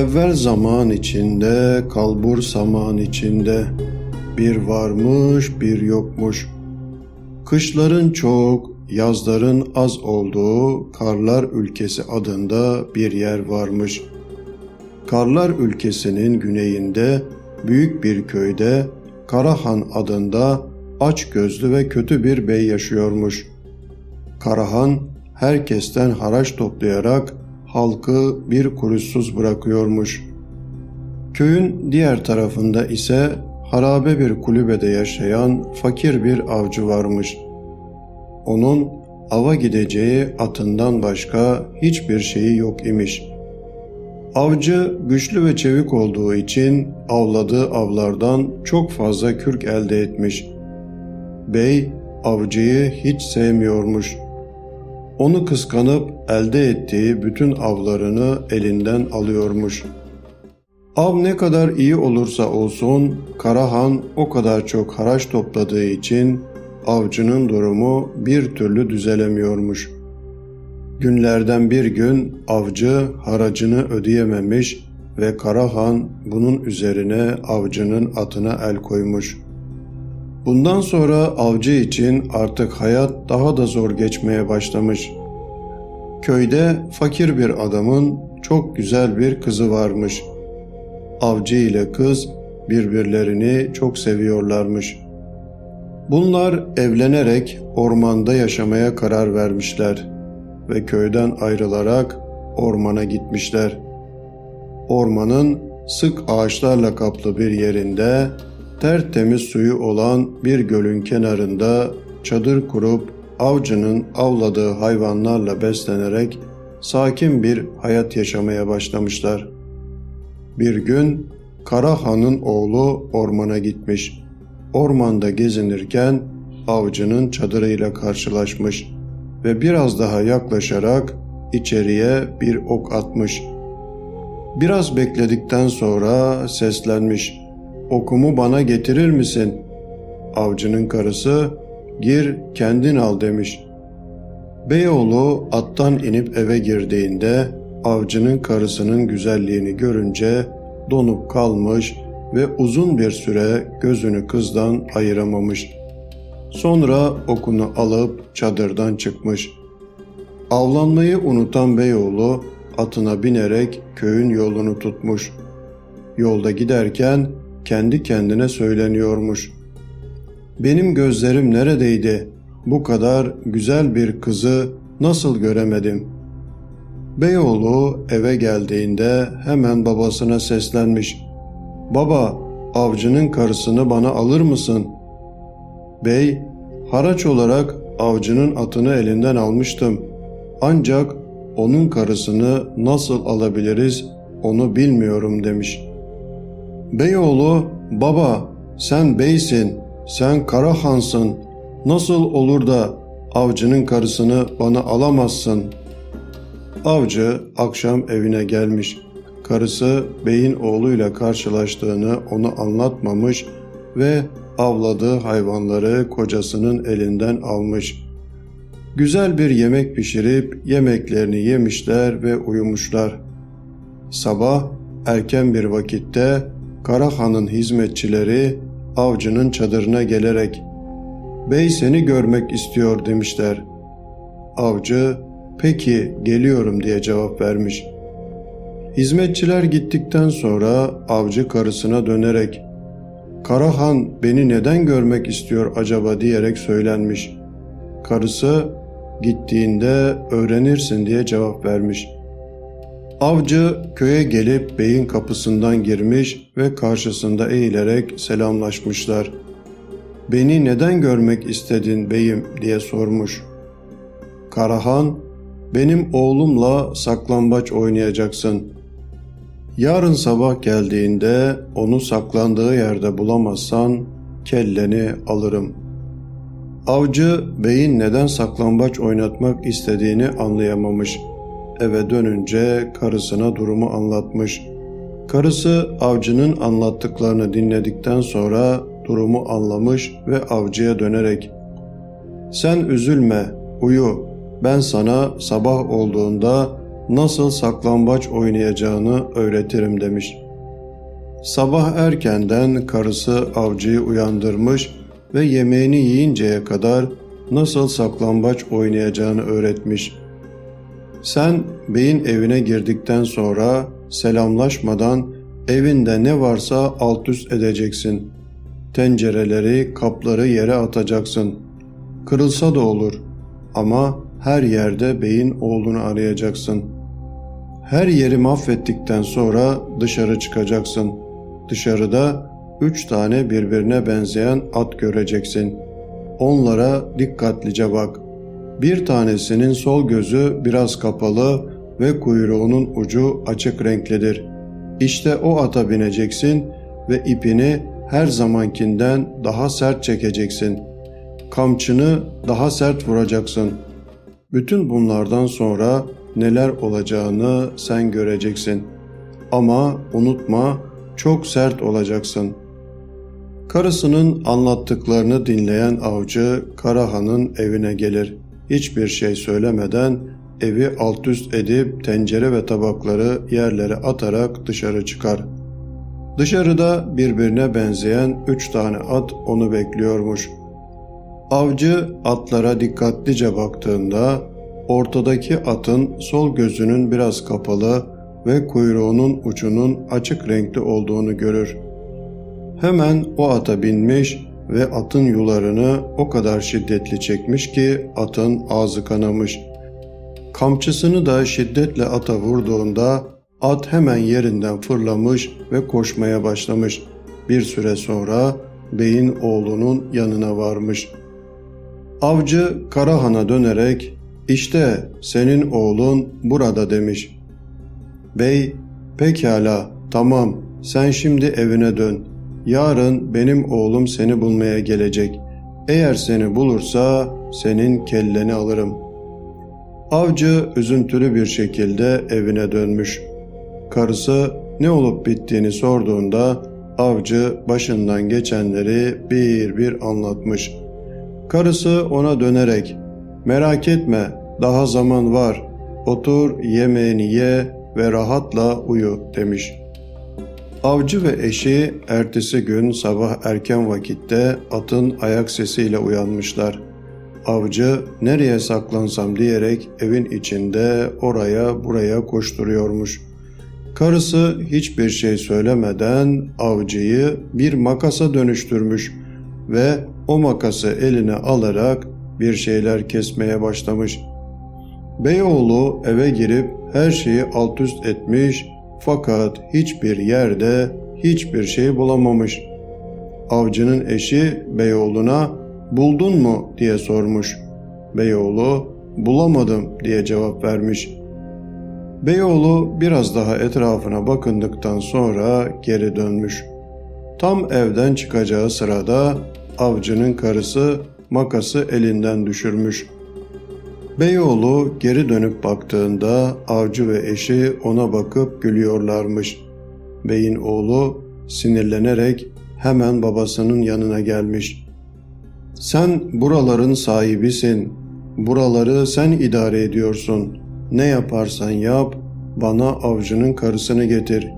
Evvel zaman içinde, kalbur saman içinde, bir varmış bir yokmuş. Kışların çok, yazların az olduğu Karlar Ülkesi adında bir yer varmış. Karlar Ülkesi'nin güneyinde büyük bir köyde Karahan adında aç gözlü ve kötü bir bey yaşıyormuş. Karahan herkesten haraç toplayarak halkı bir kuruşsuz bırakıyormuş. Köyün diğer tarafında ise harabe bir kulübede yaşayan fakir bir avcı varmış. Onun ava gideceği atından başka hiçbir şeyi yok imiş. Avcı güçlü ve çevik olduğu için avladığı avlardan çok fazla kürk elde etmiş. Bey avcıyı hiç sevmiyormuş. Onu kıskanıp elde ettiği bütün avlarını elinden alıyormuş. Av ne kadar iyi olursa olsun Karahan o kadar çok haraç topladığı için avcının durumu bir türlü düzelemiyormuş. Günlerden bir gün avcı haracını ödeyememiş ve Karahan bunun üzerine avcının atına el koymuş. Bundan sonra avcı için artık hayat daha da zor geçmeye başlamış. Köyde fakir bir adamın çok güzel bir kızı varmış. Avcı ile kız birbirlerini çok seviyorlarmış. Bunlar evlenerek ormanda yaşamaya karar vermişler ve köyden ayrılarak ormana gitmişler. Ormanın sık ağaçlarla kaplı bir yerinde tertemiz suyu olan bir gölün kenarında çadır kurup avcının avladığı hayvanlarla beslenerek sakin bir hayat yaşamaya başlamışlar. Bir gün Kara Han'ın oğlu ormana gitmiş. Ormanda gezinirken avcının çadırıyla karşılaşmış ve biraz daha yaklaşarak içeriye bir ok atmış. Biraz bekledikten sonra seslenmiş. Okumu bana getirir misin? Avcının karısı gir kendin al demiş. Beyoğlu attan inip eve girdiğinde avcının karısının güzelliğini görünce donup kalmış ve uzun bir süre gözünü kızdan ayıramamış. Sonra okunu alıp çadırdan çıkmış. Avlanmayı unutan Beyoğlu atına binerek köyün yolunu tutmuş. Yolda giderken kendi kendine söyleniyormuş. Benim gözlerim neredeydi? Bu kadar güzel bir kızı nasıl göremedim? Beyoğlu eve geldiğinde hemen babasına seslenmiş. Baba, avcının karısını bana alır mısın? Bey, haraç olarak avcının atını elinden almıştım. Ancak onun karısını nasıl alabiliriz onu bilmiyorum demiş. Beyoğlu, baba sen beysin, sen Karahansın. Nasıl olur da avcının karısını bana alamazsın? Avcı akşam evine gelmiş. Karısı beyin oğluyla karşılaştığını onu anlatmamış ve avladığı hayvanları kocasının elinden almış. Güzel bir yemek pişirip yemeklerini yemişler ve uyumuşlar. Sabah erken bir vakitte Karahan'ın hizmetçileri avcının çadırına gelerek ''Bey seni görmek istiyor.'' demişler. Avcı ''Peki geliyorum.'' diye cevap vermiş. Hizmetçiler gittikten sonra avcı karısına dönerek ''Karahan beni neden görmek istiyor acaba?'' diyerek söylenmiş. Karısı gittiğinde öğrenirsin diye cevap vermiş. Avcı köye gelip beyin kapısından girmiş ve karşısında eğilerek selamlaşmışlar. Beni neden görmek istedin beyim diye sormuş. Karahan, benim oğlumla saklambaç oynayacaksın. Yarın sabah geldiğinde onu saklandığı yerde bulamazsan kelleni alırım. Avcı beyin neden saklambaç oynatmak istediğini anlayamamış. Eve dönünce karısına durumu anlatmış. Karısı avcının anlattıklarını dinledikten sonra durumu anlamış ve avcıya dönerek ''Sen üzülme, uyu. Ben sana sabah olduğunda nasıl saklambaç oynayacağını öğretirim demiş. Sabah erkenden karısı avcıyı uyandırmış ve yemeğini yiyinceye kadar nasıl saklambaç oynayacağını öğretmiş. Sen beyin evine girdikten sonra selamlaşmadan evinde ne varsa alt üst edeceksin. Tencereleri, kapları yere atacaksın. Kırılsa da olur ama her yerde beyin oğlunu arayacaksın. Her yeri mahvettikten sonra dışarı çıkacaksın. Dışarıda üç tane birbirine benzeyen at göreceksin. Onlara dikkatlice bak. Bir tanesinin sol gözü biraz kapalı ve kuyruğunun ucu açık renklidir. İşte o ata bineceksin ve ipini her zamankinden daha sert çekeceksin. Kamçını daha sert vuracaksın. Bütün bunlardan sonra neler olacağını sen göreceksin. Ama unutma çok sert olacaksın. Karısının anlattıklarını dinleyen avcı Karahan'ın evine gelir. Hiçbir şey söylemeden evi alt üst edip tencere ve tabakları yerlere atarak dışarı çıkar. Dışarıda birbirine benzeyen üç tane at onu bekliyormuş. Avcı atlara dikkatlice baktığında ortadaki atın sol gözünün biraz kapalı ve kuyruğunun ucunun açık renkli olduğunu görür. Hemen o ata binmiş ve atın yularını o kadar şiddetli çekmiş ki atın ağzı kanamış. Kamçısını da şiddetle ata vurduğunda at hemen yerinden fırlamış ve koşmaya başlamış. Bir süre sonra beyin oğlunun yanına varmış. Avcı Karahan'a dönerek işte senin oğlun burada demiş. Bey pekala tamam sen şimdi evine dön. Yarın benim oğlum seni bulmaya gelecek. Eğer seni bulursa senin kelleni alırım. Avcı üzüntülü bir şekilde evine dönmüş. Karısı ne olup bittiğini sorduğunda avcı başından geçenleri bir bir anlatmış. Karısı ona dönerek "Merak etme, daha zaman var. Otur, yemeğini ye ve rahatla uyu." demiş. Avcı ve eşi ertesi gün sabah erken vakitte atın ayak sesiyle uyanmışlar. Avcı nereye saklansam diyerek evin içinde oraya buraya koşturuyormuş. Karısı hiçbir şey söylemeden avcıyı bir makasa dönüştürmüş ve o makası eline alarak bir şeyler kesmeye başlamış. Beyoğlu eve girip her şeyi alt üst etmiş fakat hiçbir yerde hiçbir şey bulamamış. Avcının eşi Beyoğlu'na buldun mu diye sormuş. Beyoğlu bulamadım diye cevap vermiş. Beyoğlu biraz daha etrafına bakındıktan sonra geri dönmüş. Tam evden çıkacağı sırada avcının karısı makası elinden düşürmüş. Beyoğlu geri dönüp baktığında avcı ve eşi ona bakıp gülüyorlarmış. Beyin oğlu sinirlenerek hemen babasının yanına gelmiş. Sen buraların sahibisin. Buraları sen idare ediyorsun. Ne yaparsan yap, bana avcının karısını getir.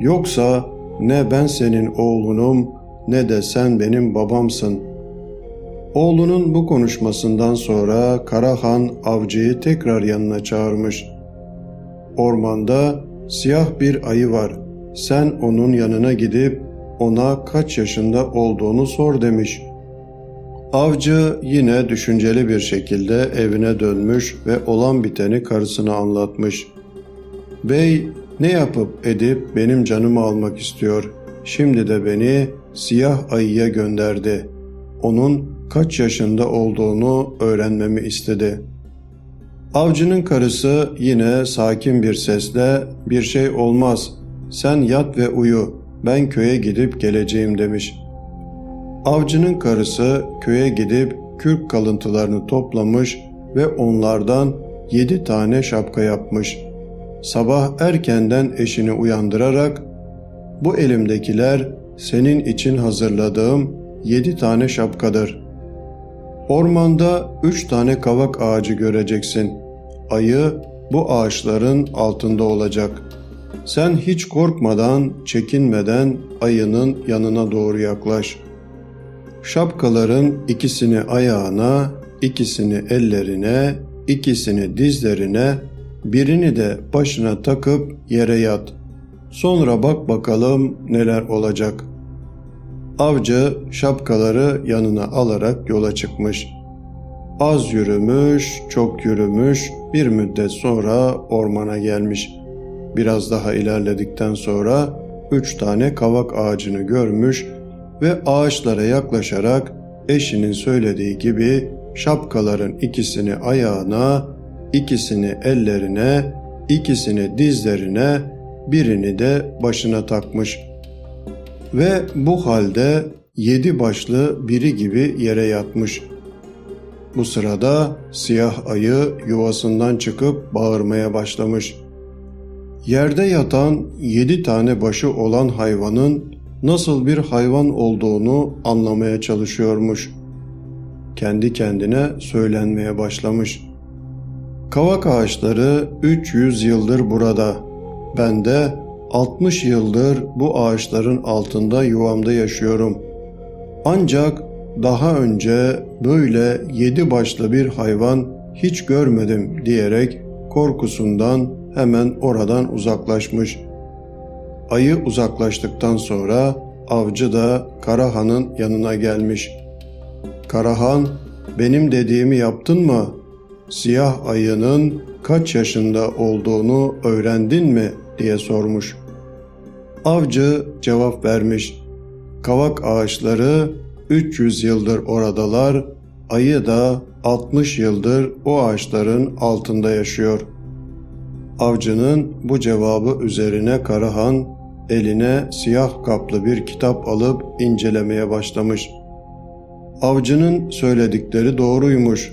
Yoksa ne ben senin oğlunum ne de sen benim babamsın. Oğlunun bu konuşmasından sonra Karahan avcıyı tekrar yanına çağırmış. Ormanda siyah bir ayı var. Sen onun yanına gidip ona kaç yaşında olduğunu sor demiş. Avcı yine düşünceli bir şekilde evine dönmüş ve olan biteni karısına anlatmış. Bey ne yapıp edip benim canımı almak istiyor. Şimdi de beni siyah ayıya gönderdi. Onun kaç yaşında olduğunu öğrenmemi istedi. Avcının karısı yine sakin bir sesle bir şey olmaz sen yat ve uyu ben köye gidip geleceğim demiş. Avcının karısı köye gidip kürk kalıntılarını toplamış ve onlardan yedi tane şapka yapmış. Sabah erkenden eşini uyandırarak bu elimdekiler senin için hazırladığım yedi tane şapkadır. Ormanda üç tane kavak ağacı göreceksin. Ayı bu ağaçların altında olacak. Sen hiç korkmadan, çekinmeden ayının yanına doğru yaklaş. Şapkaların ikisini ayağına, ikisini ellerine, ikisini dizlerine, birini de başına takıp yere yat. Sonra bak bakalım neler olacak. Avcı şapkaları yanına alarak yola çıkmış. Az yürümüş, çok yürümüş, bir müddet sonra ormana gelmiş. Biraz daha ilerledikten sonra üç tane kavak ağacını görmüş ve ağaçlara yaklaşarak eşinin söylediği gibi şapkaların ikisini ayağına, ikisini ellerine, ikisini dizlerine, birini de başına takmış. Ve bu halde yedi başlı biri gibi yere yatmış. Bu sırada siyah ayı yuvasından çıkıp bağırmaya başlamış. Yerde yatan yedi tane başı olan hayvanın nasıl bir hayvan olduğunu anlamaya çalışıyormuş. Kendi kendine söylenmeye başlamış. Kavak ağaçları 300 yıldır burada. Ben de 60 yıldır bu ağaçların altında yuvamda yaşıyorum. Ancak daha önce böyle yedi başlı bir hayvan hiç görmedim diyerek korkusundan hemen oradan uzaklaşmış. Ayı uzaklaştıktan sonra avcı da Karahan'ın yanına gelmiş. Karahan, benim dediğimi yaptın mı? Siyah ayının kaç yaşında olduğunu öğrendin mi diye sormuş. Avcı cevap vermiş. Kavak ağaçları 300 yıldır oradalar, ayı da 60 yıldır o ağaçların altında yaşıyor. Avcının bu cevabı üzerine Karahan eline siyah kaplı bir kitap alıp incelemeye başlamış. Avcının söyledikleri doğruymuş.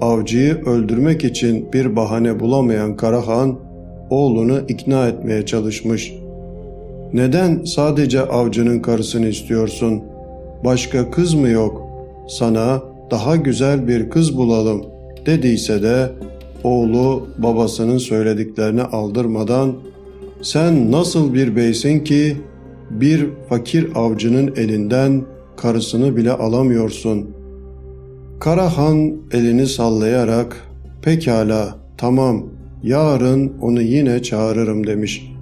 Avcıyı öldürmek için bir bahane bulamayan Karahan oğlunu ikna etmeye çalışmış. Neden sadece avcının karısını istiyorsun? Başka kız mı yok? Sana daha güzel bir kız bulalım dediyse de oğlu babasının söylediklerini aldırmadan sen nasıl bir beysin ki bir fakir avcının elinden karısını bile alamıyorsun. Karahan elini sallayarak pekala tamam yarın onu yine çağırırım demiş.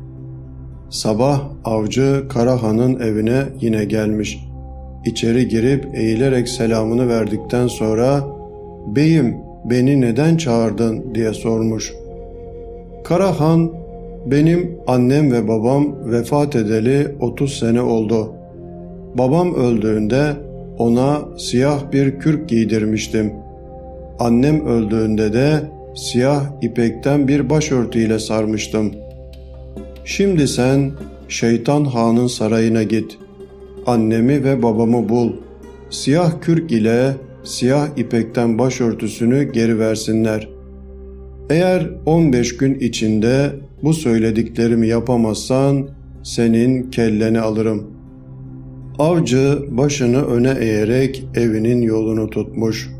Sabah avcı Karahan'ın evine yine gelmiş. İçeri girip eğilerek selamını verdikten sonra beyim beni neden çağırdın diye sormuş. Karahan benim annem ve babam vefat edeli 30 sene oldu. Babam öldüğünde ona siyah bir kürk giydirmiştim. Annem öldüğünde de siyah ipekten bir başörtüyle sarmıştım. Şimdi sen şeytan hanın sarayına git. Annemi ve babamı bul. Siyah kürk ile siyah ipekten başörtüsünü geri versinler. Eğer 15 gün içinde bu söylediklerimi yapamazsan senin kelleni alırım. Avcı başını öne eğerek evinin yolunu tutmuş.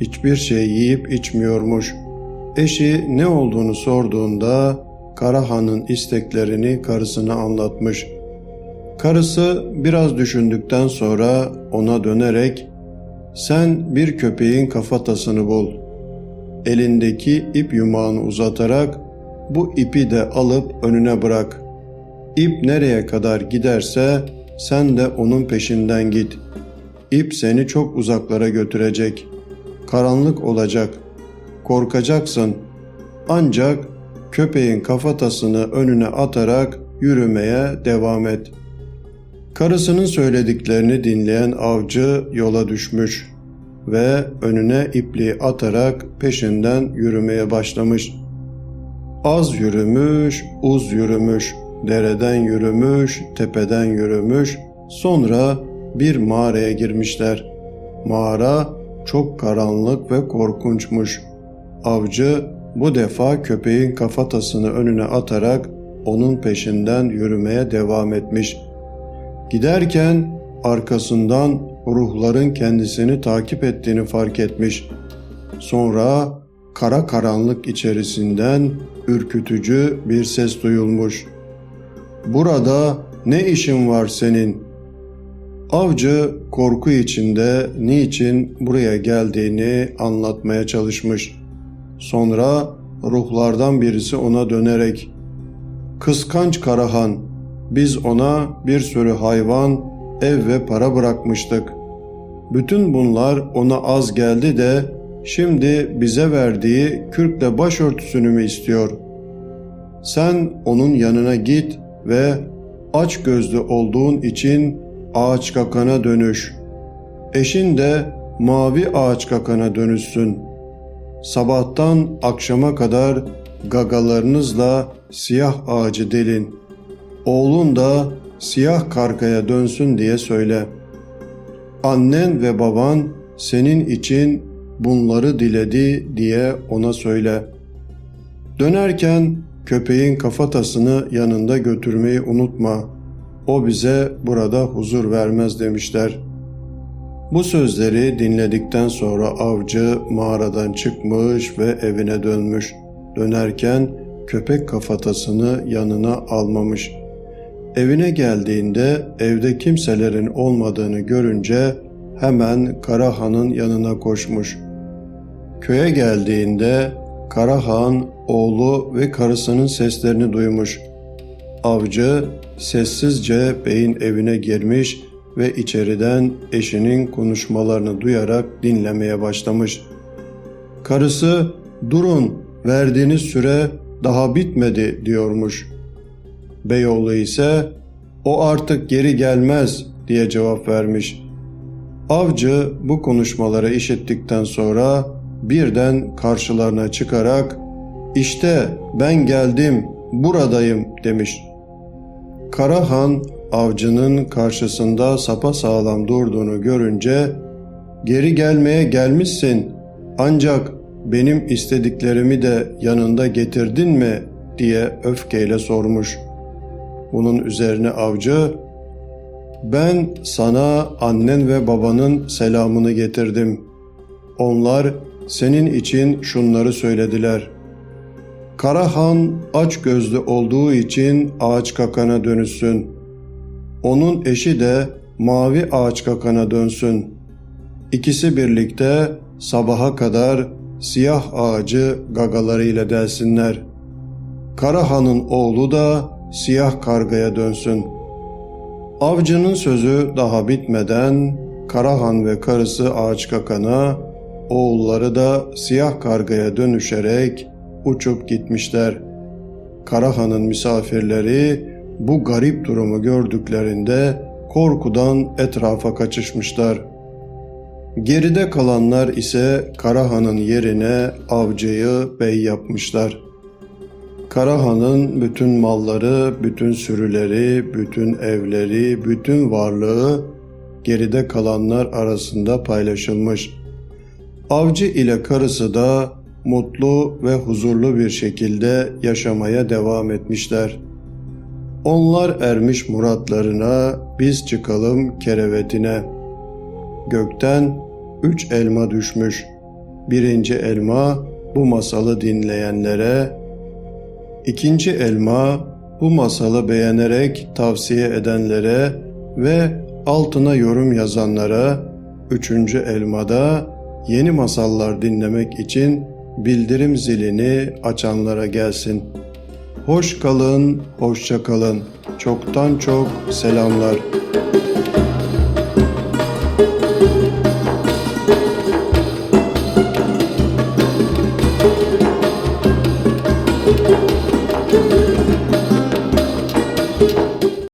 Hiçbir şey yiyip içmiyormuş. Eşi ne olduğunu sorduğunda Karahan'ın isteklerini karısına anlatmış. Karısı biraz düşündükten sonra ona dönerek sen bir köpeğin kafatasını bul. Elindeki ip yumağını uzatarak bu ipi de alıp önüne bırak. İp nereye kadar giderse sen de onun peşinden git. İp seni çok uzaklara götürecek. Karanlık olacak. Korkacaksın. Ancak köpeğin kafatasını önüne atarak yürümeye devam et. Karısının söylediklerini dinleyen avcı yola düşmüş ve önüne ipliği atarak peşinden yürümeye başlamış. Az yürümüş, uz yürümüş, dereden yürümüş, tepeden yürümüş, sonra bir mağaraya girmişler. Mağara çok karanlık ve korkunçmuş. Avcı bu defa köpeğin kafatasını önüne atarak onun peşinden yürümeye devam etmiş. Giderken arkasından ruhların kendisini takip ettiğini fark etmiş. Sonra kara karanlık içerisinden ürkütücü bir ses duyulmuş. Burada ne işin var senin? Avcı korku içinde niçin buraya geldiğini anlatmaya çalışmış. Sonra ruhlardan birisi ona dönerek Kıskanç Karahan, biz ona bir sürü hayvan, ev ve para bırakmıştık. Bütün bunlar ona az geldi de şimdi bize verdiği kürkle başörtüsünü mü istiyor? Sen onun yanına git ve aç gözlü olduğun için ağaç kakana dönüş. Eşin de mavi ağaç kakana dönüşsün. Sabahtan akşama kadar gagalarınızla siyah ağacı delin. Oğlun da siyah karkaya dönsün diye söyle. Annen ve baban senin için bunları diledi diye ona söyle. Dönerken köpeğin kafatasını yanında götürmeyi unutma. O bize burada huzur vermez demişler. Bu sözleri dinledikten sonra avcı mağaradan çıkmış ve evine dönmüş. Dönerken köpek kafatasını yanına almamış. Evine geldiğinde evde kimselerin olmadığını görünce hemen Karahan'ın yanına koşmuş. Köye geldiğinde Karahan oğlu ve karısının seslerini duymuş. Avcı sessizce beyin evine girmiş ve içeriden eşinin konuşmalarını duyarak dinlemeye başlamış. Karısı durun verdiğiniz süre daha bitmedi diyormuş. Beyoğlu ise o artık geri gelmez diye cevap vermiş. Avcı bu konuşmaları işittikten sonra birden karşılarına çıkarak işte ben geldim buradayım demiş. Karahan avcının karşısında sapa sağlam durduğunu görünce geri gelmeye gelmişsin ancak benim istediklerimi de yanında getirdin mi diye öfkeyle sormuş. Bunun üzerine avcı ben sana annen ve babanın selamını getirdim. Onlar senin için şunları söylediler. Karahan aç gözlü olduğu için ağaç kakana dönüşsün. Onun eşi de mavi ağaç kakana dönsün. İkisi birlikte sabaha kadar siyah ağacı gagalarıyla delsinler. Karahan'ın oğlu da siyah kargaya dönsün. Avcının sözü daha bitmeden Karahan ve karısı ağaç kakana, oğulları da siyah kargaya dönüşerek uçup gitmişler. Karahan'ın misafirleri bu garip durumu gördüklerinde korkudan etrafa kaçışmışlar. Geride kalanlar ise Karahan'ın yerine avcıyı bey yapmışlar. Karahan'ın bütün malları, bütün sürüleri, bütün evleri, bütün varlığı geride kalanlar arasında paylaşılmış. Avcı ile karısı da mutlu ve huzurlu bir şekilde yaşamaya devam etmişler. Onlar ermiş muratlarına, biz çıkalım kerevetine. Gökten üç elma düşmüş. Birinci elma bu masalı dinleyenlere, ikinci elma bu masalı beğenerek tavsiye edenlere ve altına yorum yazanlara, üçüncü elmada yeni masallar dinlemek için bildirim zilini açanlara gelsin. Hoş kalın, hoşça kalın. Çoktan çok selamlar.